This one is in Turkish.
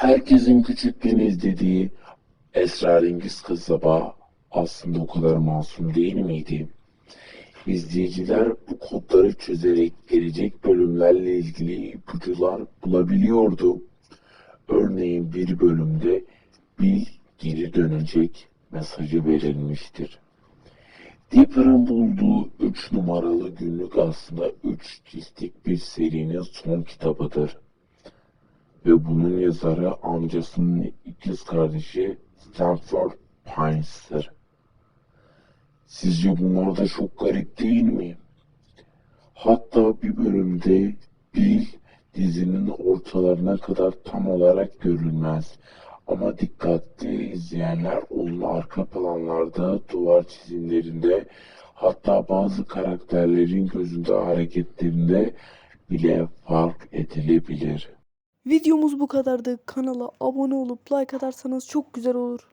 Herkesin küçükken izlediği esrarengiz kasaba aslında o kadar masum değil miydi? İzleyiciler bu kodları çözerek gelecek bölümlerle ilgili ipucular bulabiliyordu. Örneğin bir bölümde Bill geri dönecek mesajı verilmiştir. Dipper'ın bulduğu 3 numaralı günlük aslında 3 ciltlik bir serinin son kitabıdır. Ve bunun yazarı amcasının ikiz kardeşi Stanford Pines'tir. Sizce bunlar da çok garip değil mi? Hatta bir bölümde Bill dizinin ortalarına kadar tam olarak görülmez. Ama dikkatli izleyenler onun arka planlarda, duvar çizimlerinde, hatta bazı karakterlerin gözünde hareketlerinde bile fark edilebilir. Videomuz bu kadardı. Kanala abone olup like atarsanız çok güzel olur.